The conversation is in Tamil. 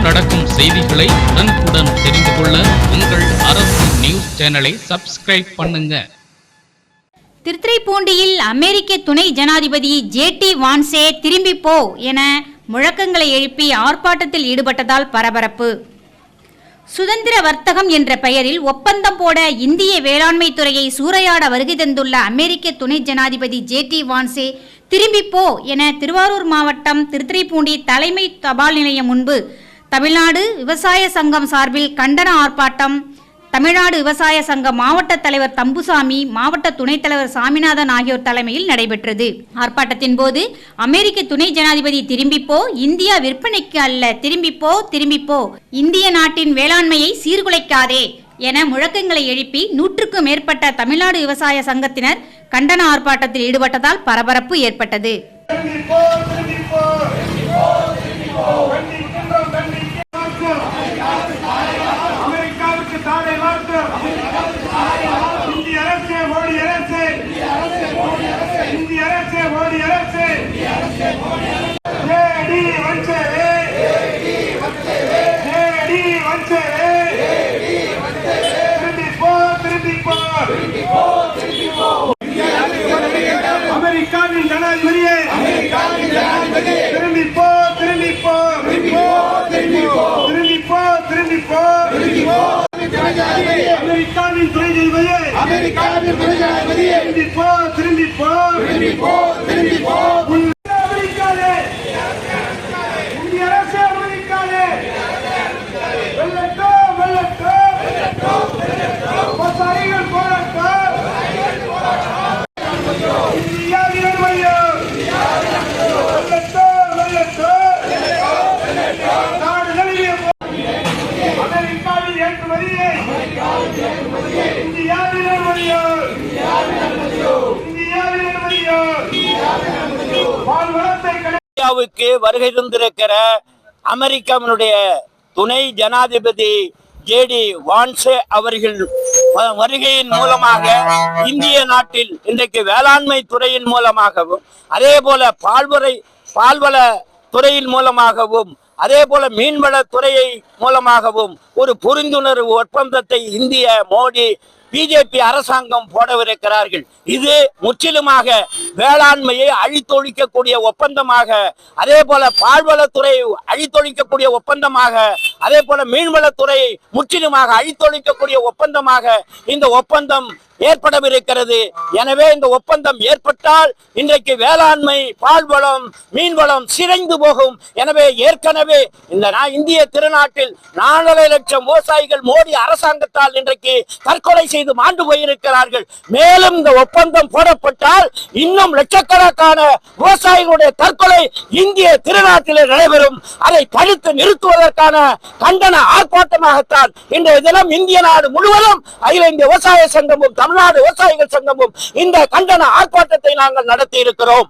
நாடெங்கும் நடக்கும் செய்திகளை உடனுக்குடன் தெரிந்து கொள்ள உங்கள் அரசு நியூஸ் சேனலை சப்ஸ்கிரைப் பண்ணுங்க. திருத்துறைப்பூண்டியில் அமெரிக்க துணை ஜனாதிபதி ஜே டி வான்சே திரும்பி போ என முழக்கங்களை எழுப்பி ஆர்ப்பாட்டத்தில் ஈடுபட்டதால் பரபரப்பு. சுதந்திர வர்த்தகம் என்ற பெயரில் ஒப்பந்தம் போட இந்திய வேளாண்மை துறையை சூறையாட வருகை தந்துள்ள அமெரிக்க துணை ஜனாதிபதி ஜே டி வான்சே திரும்பி போ என திருவாரூர் மாவட்டம் திருத்துறைப்பூண்டி தலைமை தபால் நிலையம் முன்பு தமிழ்நாடு விவசாய சங்கம் சார்பில் கண்டன ஆர்ப்பாட்டம். தமிழ்நாடு விவசாய சங்க மாவட்ட தலைவர் தம்புசாமி மாவட்ட துணைத் தலைவர் சாமிநாதன் ஆகியோர் தலைமையில் நடைபெற்றது. ஆர்ப்பாட்டத்தின் போது அமெரிக்க துணை ஜனாதிபதி திரும்பிப்போ இந்தியா விற்பனைக்கு அல்ல திரும்பிப்போ திரும்பிப்போ. இந்திய நாட்டின் வேளாண்மையை சீர்குலைக்காதே என முழக்கங்களை எழுப்பி நூற்றுக்கும் மேற்பட்ட தமிழ்நாடு விவசாய சங்கத்தினர் கண்டன ஆர்ப்பாட்டத்தில் ஈடுபட்டதால் பரபரப்பு ஏற்பட்டது கண்டிப்போ கண்டிப்போ கண்டிக்கின்றோம் கண்டிக்கிறோம் அமெரிக்காவுக்கு தாரை வார்த்தோம் இந்திய அரசே மோடி அரசே இந்திய அரசே மோடி அரசே ஜேடி வஞ்சரே ஜேடி வஞ்சரே திரும்பிப்போ திரும்பிப்போ அமெரிக்காவின் ஜனாதிபதியே. திரும்பி போ திரும்பி போ திரும்பி போ திரும்பி போ திரும்பி போ அமெரிக்காவின் துணை ஜனாதிபதியே. அமெரிக்காவின் துணை ஜனாதிபதியே. திரும்பி போ திரும்பி போ இந்தியாவுக்கு வருகை தந்திருக்கிற அமெரிக்காவினுடைய துணை ஜனாதிபதி ஜேடி வான்சே அவர்கள் வருகையின் மூலமாக இந்திய நாட்டில் இன்றைக்கு வேளாண்மை துறையின் மூலமாகவும் அதே போல பால்வரை பால்வள துறையின் மூலமாகவும் அதே போல மீன்வள துறையை மூலமாகவும் ஒரு புரிந்துணர்வு ஒப்பந்தத்தை இந்திய மோடி பிஜேபி அரசாங்கம் போடவிருக்கிறார்கள். இது முற்றிலுமாக வேளாண்மையை அழித்தொழிக்கக்கூடிய ஒப்பந்தமாக அதே போல பால்வளத்துறை அழித்தொழிக்கக்கூடிய ஒப்பந்தமாக அதே போல மீன்வளத்துறையை முற்றிலுமாக அழித்தொழிக்கக்கூடிய ஒப்பந்தமாக இந்த ஒப்பந்தம் ஏற்படவிருக்கிறது. எனவே இந்த ஒப்பந்தம் ஏற்பட்டால் இன்றைக்கு வேளாண்மை பால்வளம் மீன்வளம் சிதைந்து போகும். எனவே ஏற்கனவே இந்த நா- இந்திய திருநாட்டில் நாலரை லட்சம் விவசாயிகள் மோடி அரசாங்கத்தால் இன்றைக்கு தற்கொலை செய்து மாண்டு போயிருக்கிறார்கள். மேலும் இந்த ஒப்பந்தம் போடப்பட்டால் இன்னும் லட்சக்கணக்கான விவசாயிகளுடைய தற்கொலை இந்திய திருநாட்டிலே நடைபெறும். அதை தடுத்து நிறுத்துவதற்கான கண்டன ஆர்ப்பாட்டமாகத்தான் இன்றைய தினம் இந்திய நாடு முழுவதும் அகில இந்திய விவசாய சங்கமும் தமிழ்நாடு விவசாயிகள் சங்கமும் இந்த கண்டன ஆர்ப்பாட்டத்தை நாங்கள் நடத்தி இருக்கிறோம்